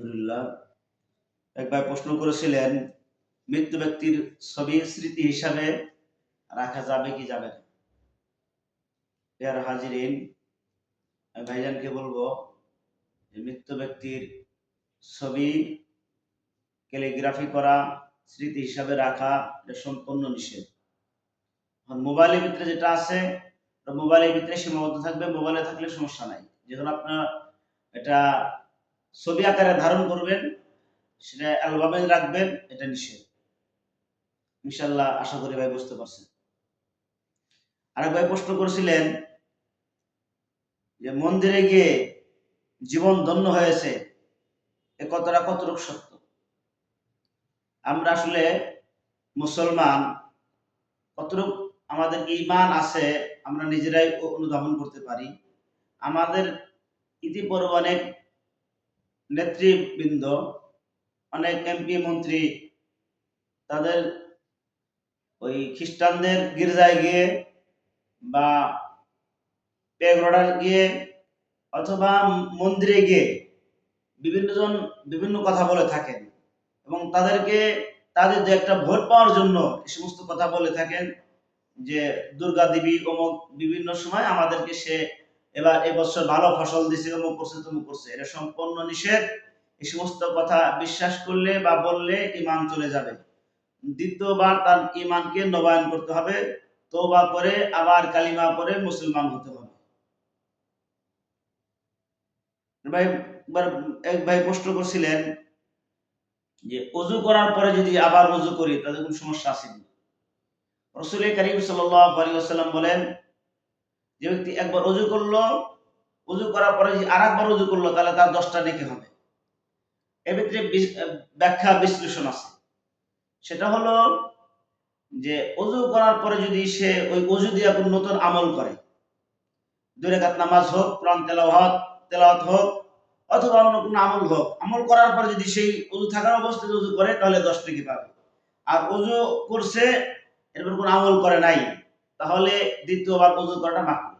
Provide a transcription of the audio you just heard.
আলহামদুলিল্লাহ। এক ভাই প্রশ্ন করেছিলেন, মৃত্যু ব্যক্তির ছবি স্মৃতি হিসাবে রাখা যাবে কি যাবে না? হাজিরিন ভাইজানকে বলব মৃত্যু ব্যক্তির ছবি, ক্যালিগ্রাফি করা, স্মৃতি হিসাবে রাখা, এটা সম্পূর্ণ নিষেধ। মোবাইলের ভিতরে যেটা আছে, মোবাইলের ভিতরে সীমাবদ্ধ থাকবে, মোবাইলে থাকলে সমস্যা নাই। যখন আপনার এটা ছবি আকারে ধারণ করবেন, সেটা অ্যালবামে রাখবেন, এটা নিষেধ। ইনশাল্লাহ আশা করি ভাই বুঝতে পারছেন। আরেক ভাই প্রশ্ন করেছিলেন যে মন্দিরে গিয়ে জীবন ধন্য হয়েছে, এ কথাটা কতটুকু সত্য? আমরা আসলে মুসলমান, কতটুকু আমাদের ইমান আছে, আমরা নিজেরাই অনুধাবন করতে পারি। আমাদের ইতিপূর্বে অনেক নেতৃবৃন্দ, অনেক এমপি মন্ত্রী, তাদের ওই খ্রিস্টানদের গির্জায় গিয়ে বা পেগোডার গিয়ে অথবা মন্দিরে গিয়ে বিভিন্ন জন বিভিন্ন কথা বলে থাকেন এবং তাদেরকে তাদের যে একটা ভোট পাওয়ার জন্য এই সমস্ত কথা বলে থাকেন যে দুর্গা দেবী অমুক বিভিন্ন সময় আমাদেরকে সে এবার এবছর ভালো ফসল দিছে, অমুক করছে, তমুক করছে। এটা সম্পূর্ণ নিষেধ। এই সমস্ত কথা বিশ্বাস করলে বা বললে ইমান চলে যাবে। দ্বিতীয়বার তার ইমানকে নবায়ন করতে হবে। তোবা করে, আবার কালিমা পরে মুসলমান হতে হবে। ভাই এক ভাই প্রশ্ন করছিলেন যে, অজু করার পরে যদি আবার অজু করি, তাতে কোনো সমস্যা কি? রসুল করিম সাল্লাম বলেন যে ব্যক্তি একবার অজু করল, অজু করার পরে যদি আর একবার অজু করল, তাহলে তার দশটা নেকি হবে। এর ভিতরে ব্যাখ্যা বিশ্লেষণ আছে। সেটা হলো যে অজু করার পরে যদি সে ওই অজু দিয়ে কোনো নতুন আমল করে, দুই রেখাত নামাজ হোক, কোরআন তেলাওয়াত তেলাওয়াত হোক, অথবা অন্য কোনো আমল হোক, আমল করার পরে যদি সেই অজু থাকার অবস্থায় অজু করে, তাহলে দশ টাকা পাবে। আর অজু করছে, এরপর কোনো আমল করে নাই তাহলে দ্বিতীয়বার অজু করাটা মাত্র